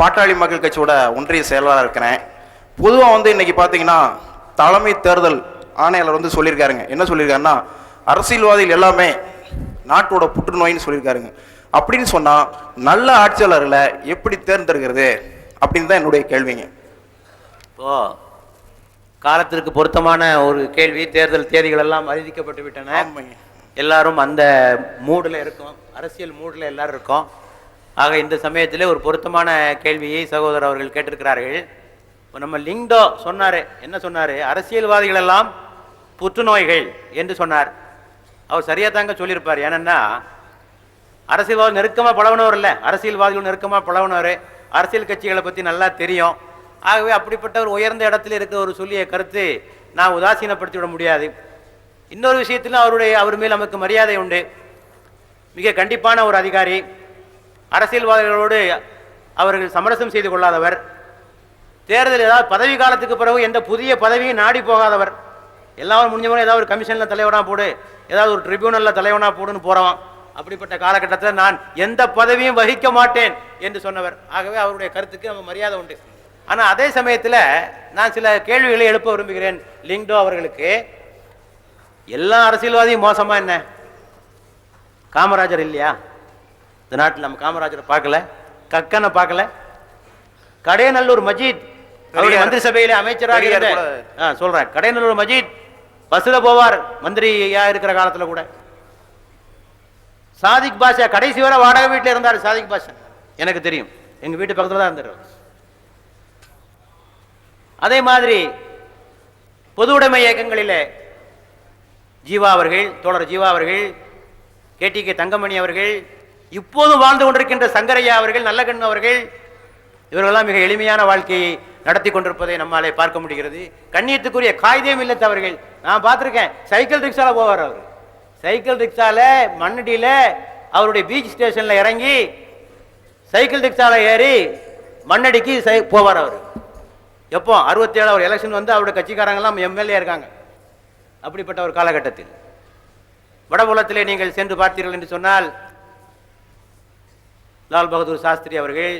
பாட்டாளி மக்கள் கட்சியோட ஒன்றிய செயலாளர் இருக்கிறேன். பொதுவாக வந்து இன்னைக்கு பார்த்தீங்கன்னா தலைமை தேர்தல் ஆணையாளர் வந்து சொல்லியிருக்காருங்க. என்ன சொல்லியிருக்காருன்னா அரசியல்வாதிகள் எல்லாமே நாட்டோட புற்றுநோயின்னு சொல்லியிருக்காருங்க. அப்படின்னு சொன்னால் நல்ல ஆட்சியாளர்களை எப்படி தேர்ந்தெடுக்கிறது அப்படின்னு தான் என்னுடைய கேள்விங்க. இப்போ காலத்திற்கு பொருத்தமான ஒரு கேள்வி தேர்தல் தேதிகள் எல்லாம் அறிவிக்கப்பட்டு விட்டன. எல்லாரும் அந்த மூடில் இருக்கோம். அரசியல் மூடில் எல்லாரும் இருக்கோம். ஆக இந்த சமயத்தில் ஒரு பொருத்தமான கேள்வியை சகோதரர் அவர்கள் கேட்டிருக்கிறார்கள். இப்போ நம்ம லிங்டோ சொன்னார். என்ன சொன்னார்? அரசியல்வாதிகள் எல்லாம் புற்றுநோய்கள் என்று சொன்னார். அவர் சரியாக தாங்க சொல்லியிருப்பார். ஏன்னா அரசியல்வாதி நெருக்கமாக பழகினவர் இல்லை. அரசியல்வாதிகள் நெருக்கமாக பழகுனவர். அரசியல் கட்சிகளை பற்றி நல்லா தெரியும். ஆகவே அப்படிப்பட்ட ஒரு உயர்ந்த இடத்துல இருக்கிற ஒரு சொல்லிய கருத்து நான் உதாசீனப்படுத்தி விட முடியாது. இன்னொரு விஷயத்திலும் அவருடைய அவர் மேல் நமக்கு மரியாதை உண்டு. மிக கண்டிப்பான ஒரு அதிகாரி. அரசியல்வாதிகளோடு அவர்கள் சமரசம் செய்து கொள்ளாதவர். தேர்தல் ஏதாவது பதவி காலத்துக்கு பிறகு எந்த புதிய பதவியும் நாடி போகாதவர். எல்லாரும் முடிஞ்சவங்க ஏதாவது ஒரு கமிஷனில் தலைவனாக போடு ஏதாவது ஒரு ட்ரிபியூனலில் தலைவனாக போடுன்னு போகிறவன் அப்படிப்பட்ட காலகட்டத்தில் நான் எந்த பதவியும் வகிக்க மாட்டேன் என்று சொன்னவர். ஆகவே அவருடைய கருத்துக்கு நம்ம மரியாதை உண்டு. ஆனால் அதே சமயத்தில் நான் சில கேள்விகளை எழுப்ப விரும்புகிறேன். லிங்டோ அவர்களுக்கு எல்லா அரசியல்வாதியும் மோசமாக என்ன? காமராஜர் இல்லையா? இந்த நாட்டில் நம்ம காமராஜரை பார்க்கல கக்கனை பார்க்கல. கடையநல்லூர் மஜீத் அவருடைய. மந்திரி சபையில அமைச்சராக இருந்த சொல்றேன். கடையநல்லூர் மஜீத் பஸ்ல போவார் மந்திரியா இருக்கிற காலத்துல கூட. சாதிக் பாஷா கடைசி வரை வாடகை வீட்டில் இருந்தார் சாதிக் பாஷா. எனக்கு தெரியும். எங்க வீட்டு பக்கத்துல தான் இருந்தார். அதே மாதிரி பொது உடைமை இயக்கங்களிலே ஜீவா அவர்கள் தோழர் ஜீவா அவர்கள் கேடிகே தங்கமணி அவர்கள் இப்போதும் வாழ்ந்து கொண்டிருக்கின்ற சங்கரையா அவர்கள் நல்லகண்ணு அவர்கள் இவர்களெல்லாம் மிக எளிமையான வாழ்க்கையை நடத்தி கொண்டிருப்பதை நம்மாலே பார்க்க முடிகிறது. கண்ணியத்துக்குரிய காகிதம் இல்லை தவறுகள் நான் பார்த்துருக்கேன் சைக்கிள் ரிக்ஷால போவார் அவர். சைக்கிள் ரிக்ஷால மண்ணடியில அவருடைய பீச் ஸ்டேஷன்ல இறங்கி சைக்கிள் ரிக்ஷால ஏறி மண்ணடிக்கு சை போவார் அவர். எப்போ? அறுபத்தி ஏழாவது எலெக்ஷன் வந்து அவருடைய கட்சிக்காரங்கெல்லாம் எம்எல்ஏ இருக்காங்க. அப்படிப்பட்ட ஒரு காலகட்டத்தில். வடபுலத்திலே நீங்கள் சென்று பார்த்தீர்கள் என்று சொன்னால் லால் பகதூர் சாஸ்திரி அவர்கள்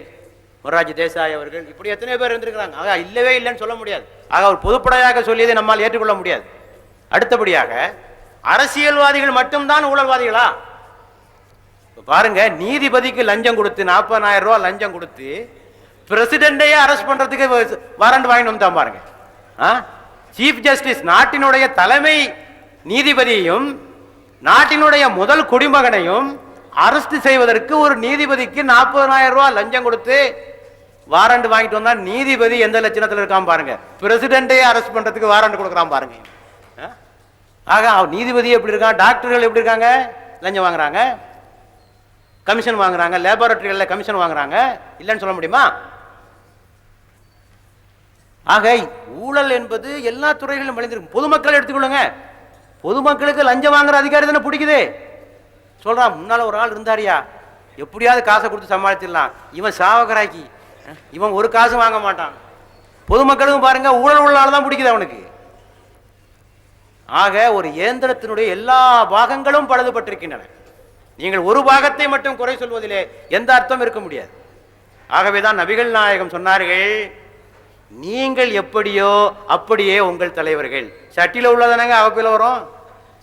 மொராஜி தேசாய் அவர்கள் இப்படி எத்தனை பேர் இருந்திருக்கிறாங்க. ஆக இல்லவே இல்லைன்னு சொல்ல முடியாது. ஆக அவர் பொதுப்படையாக சொல்லியதை நம்மால் ஏற்றுக்கொள்ள முடியாது. அடுத்தபடியாக அரசியல்வாதிகள் மட்டும்தான் ஊழல்வாதிகளா? பாருங்க நீதிபதிக்கு லஞ்சம் கொடுத்து நாற்பதாயிரம் ரூபா லஞ்சம் கொடுத்து பிரசிடென்டையே அரெஸ்ட் பண்றதுக்கு வாரண்ட் வாங்கிட்டு வந்தான் பாருங்க. சீஃப் ஜஸ்டிஸ் நாட்டினுடைய தலைமை நீதிபதியையும் நாட்டினுடைய முதல் குடிமகனையும் அரெஸ்ட் செய்வதற்கு ஒரு நீதிபதிக்கு நாற்பதாயிரம் ரூபாய் லஞ்சம் கொடுத்து வாரண்ட் வாங்கிட்டு வந்தா நீதிபதி எந்த லட்சணத்தில் இருக்கான் பாருங்க. பிரசிடென்டே அரெஸ்ட் பண்றதுக்கு வாரண்ட் கொடுக்குறான் பாருங்க. ஆ? ஆக அவன் நீதிபதி எப்படி இருக்கான்? டாக்டர்கள் எப்படி இருக்காங்க? லஞ்சம் வாங்குறாங்க. கமிஷன் வாங்குறாங்க. லேபரட்டரிகளில் கமிஷன் வாங்குறாங்க. இல்லைன்னு சொல்ல முடியுமா? ஆக ஊழல் என்பது எல்லா துறைகளிலும் விளைந்திருக்கும். பொதுமக்கள் எடுத்துக்கொள்ளுங்க. பொதுமக்களுக்கு லஞ்சம் வாங்குற அதிகாரி தானே பிடிக்குது. சொல்கிறான் முன்னால் ஒரு ஆள் இருந்தாரியா? எப்படியாவது காசை கொடுத்து சமாளிச்சிடலாம். இவன் சாவகராக்கி. இவன் ஒரு காசும் வாங்க மாட்டான். பொதுமக்களுக்கும் பாருங்க ஊழல் உள்ளால் தான் பிடிக்குது அவனுக்கு. ஆக ஒரு இயந்திரத்தினுடைய எல்லா பாகங்களும் பழுதுபட்டிருக்கின்றன. நீங்கள் ஒரு பாகத்தை மட்டும் குறை சொல்வதிலே எந்த அர்த்தம் இருக்க முடியாது. ஆகவேதான் நபிகள் நாயகம் சொன்னார்கள் நீங்கள் எப்படியோ அப்படியே உங்கள் தலைவர்கள். சட்டியில் உள்ளதானங்க அவப்பில் வரும்?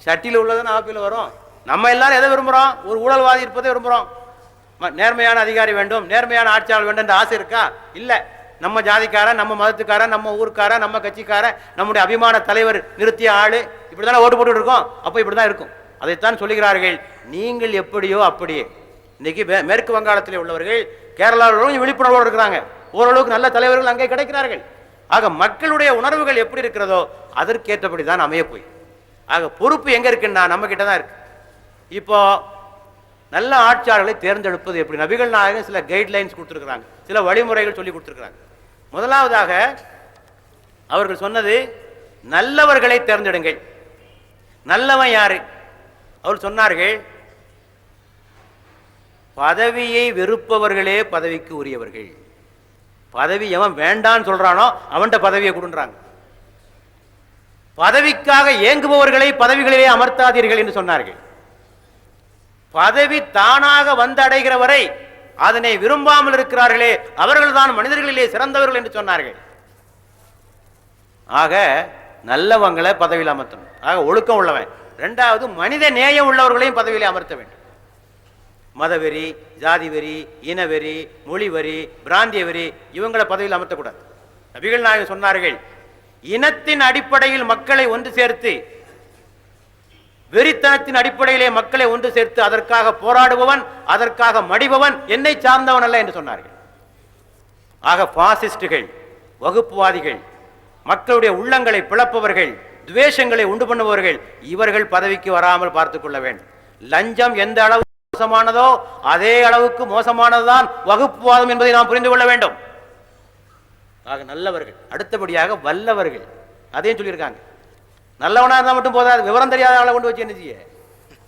சட்டியில் உள்ளதானே அவப்பில் வரும்? நம்ம எல்லாரும் எதை விரும்புகிறோம் ஒரு ஊழல்வாதி இருப்பதை விரும்புகிறோம் நேர்மையான அதிகாரி வேண்டும் நேர்மையான ஆட்சியாளர் வேண்டும் என்ற ஆசை இருக்கா? இல்லை. நம்ம ஜாதிக்காரன் நம்ம மதத்துக்காரன் நம்ம ஊருக்காரன் நம்ம கட்சிக்காரன் நம்முடைய அபிமான தலைவர் நிறுத்திய ஆள் இப்படி தானே ஓட்டு போட்டு இருக்கோம்? அப்போ இப்படி தான் இருக்கும். அதைத்தான் சொல்லுகிறார்கள். நீங்கள் எப்படியோ அப்படியே. இன்னைக்கு மேற்கு வங்காளத்தில் உள்ளவர்கள் கேரளாவிலும் விழிப்புணர்வோடு இருக்கிறாங்க. ஓரளவுக்கு நல்ல தலைவர்கள் அங்கே கிடைக்கிறார்கள். ஆக மக்களுடைய உணர்வுகள் எப்படி இருக்கிறதோ அதற்கேற்றபடி தான் அமைய போய். ஆக பொறுப்பு எங்கே இருக்குன்னா நம்ம கிட்ட தான் இருக்கு. இப்போ நல்ல ஆட்சியாளர்களை தேர்ந்தெடுப்பது எப்படி? நபிகள் நாயகம் சில கைட்லைன்ஸ் கொடுத்துருக்குறாங்க. சில வழிமுறைகள் சொல்லி கொடுத்துருக்குறாங்க. முதலாவதாக அவர்கள் சொன்னது நல்லவர்களை தேர்ந்தெடுங்கள். நல்லவன் யாரு? அவர் சொன்னார்கள் பதவியை வெறுப்பவர்களே பதவிக்கு உரியவர்கள். பதவி எவன் வேண்டான்னு சொல்றானோ அவன்கிட்ட பதவியை கொடுன்றாங்க. பதவிக்காக ஏங்குபவர்களை பதவிகளிலே அமர்த்தாதீர்கள் என்று சொன்னார்கள். பதவி தானாக வந்தடைகிற வரை அதனை விரும்பாமல் இருக்கிறார்களே அவர்கள்தான் மனிதர்களிலே சிறந்தவர்கள் என்று சொன்னார்கள். ஆக நல்லவங்களை பதவியில் அமர்த்தணும். ஆக ஒழுக்கம் உள்ளவன். ரெண்டாவது மனித நேயம் உள்ளவர்களையும் பதவியில் அமர்த்த வேண்டும். மதவெறி ஜாதி வெறி இனவெறி மொழி வரி பிராந்திய வெறி இவங்களை பதவியில் அமர்த்தக்கூடாது. நபிகள் நாயகம் சொன்னார்கள் இனத்தின் அடிப்படையில் மக்களை ஒன்று சேர்த்து வெறித்தனத்தின் அடிப்படையிலே மக்களை ஒன்று சேர்த்து அதற்காக போராடுபவன் அதற்காக மடிபவன் என்னை சார்ந்தவன் அல்ல என்று சொன்னார்கள். ஆக பாசிஸ்டுகள் வகுப்புவாதிகள் மக்களுடைய உள்ளங்களை பிளப்பவர்கள் துவேஷங்களை உண்டு பண்ணுபவர்கள் இவர்கள் பதவிக்கு வராமல் பார்த்துக்கொள்ள வேண்டும். லஞ்சம் எந்த அளவு மோசமானதோ அதே அளவுக்கு மோசமானதுதான் வகுப்புவாதம் என்பதை நாம் புரிந்து கொள்ள வேண்டும். ஆக நல்லவர்கள் அடுத்தபடியாக வல்லவர்கள். அதையும் சொல்லியிருக்காங்க. நல்லவனாக இருந்தால் மட்டும் போதாது. விவரம் தெரியாத ஆளை கொண்டு வச்சு என்ன செய்ய?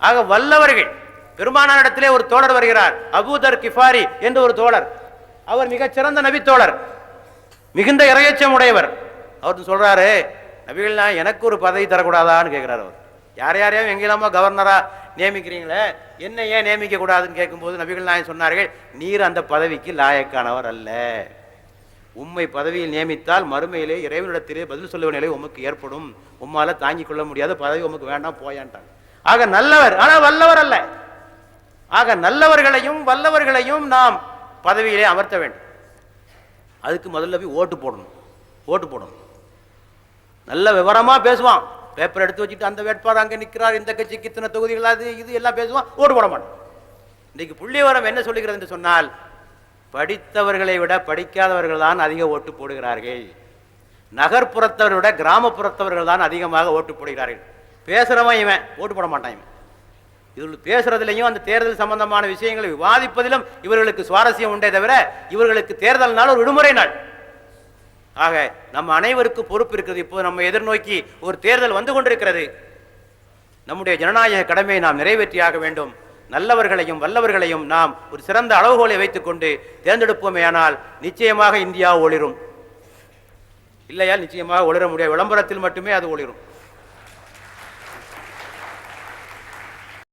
ஆக வல்லவர்கள் பெருமானார் ஒரு தோழர் வருகிறார். அபூதர் கிஃபாரி என்று ஒரு தோழர். அவர் மிகச்சிறந்த நபித்தோழர். நபி தோழர் மிகுந்த இறையச்சம் உடையவர். அவர் சொல்றாரு நபிகள் எனக்கு ஒரு பதவி தரக்கூடாதான்னு கேட்கிறார் அவர். யார் யாரையும் எங்கெல்லாமோ கவர்னரா நியமிக்கிறீங்களே? என்ன ஏன் நியமிக்க கூடாதுன்னு கேட்கும்போது நபிகள் நாயன் சொன்னார்கள் நீர் அந்த பதவிக்கு லாயக்கானவர் அல்ல. உம்மை பதவியில் நியமித்தால் மறுமையிலே இறைவனிடத்திலே பதில் சொல்ல நிலை உமக்கு ஏற்படும். உம்மால தாங்கிக் கொள்ள முடியாத பதவி உமக்கு வேண்டாம் போயான்ட்டாங்க ஆக நல்லவர் ஆனா வல்லவர் அல்ல. ஆக நல்லவர்களையும் வல்லவர்களையும் நாம் பதவியிலே அமர்த்த வேண்டும். அதுக்கு முதல்ல போய் ஓட்டு போடணும் ஓட்டு போடணும். நல்ல விவரமா பேசுவான். பேப்பர் எடுத்து வச்சுட்டு அந்த வேட்பாளர் அங்கே நிற்கிறார் இந்த கட்சிக்கு இத்தனை தொகுதிகள் அது இது எல்லாம் பேசுவான் ஓட்டு போட மாட்டான். இன்னைக்கு புள்ளிவரம் என்ன சொல்லுகிறது என்று சொன்னால் படித்தவர்களை விட படிக்காதவர்கள் தான் அதிக ஓட்டு போடுகிறார்கள். நகர்ப்புறத்தவரை விட கிராமப்புறத்தவர்கள் தான் அதிகமாக ஓட்டு போடுகிறார்கள். பேசுகிறவன் இவன் ஓட்டு போட மாட்டான் இவன். இதில் பேசுறதுலையும் அந்த தேர்தல் சம்பந்தமான விஷயங்களை விவாதிப்பதிலும் இவர்களுக்கு சுவாரஸ்யம் உண்டே தவிர இவர்களுக்கு தேர்தல் நாள் ஒரு விடுமுறை நாள். ஆக நம்ம அனைவருக்கும் பொறுப்பு இருக்கிறது. இப்போது நம்ம எதிர்நோக்கி ஒரு தேர்தல் வந்து கொண்டிருக்கிறது. நம்முடைய ஜனநாயக கடமையை நாம் நிறைவேற்றியாக வேண்டும். நல்லவர்களையும் வல்லவர்களையும் நாம் ஒரு சிறந்த அளவுகோலை வைத்துக்கொண்டு தேர்ந்தெடுப்போமேயானால் நிச்சயமாக இந்தியா ஒளிரும். இல்லையா நிச்சயமாக ஒளிர முடியாது. விளம்பரத்தில் மட்டுமே அது ஒளிரும்.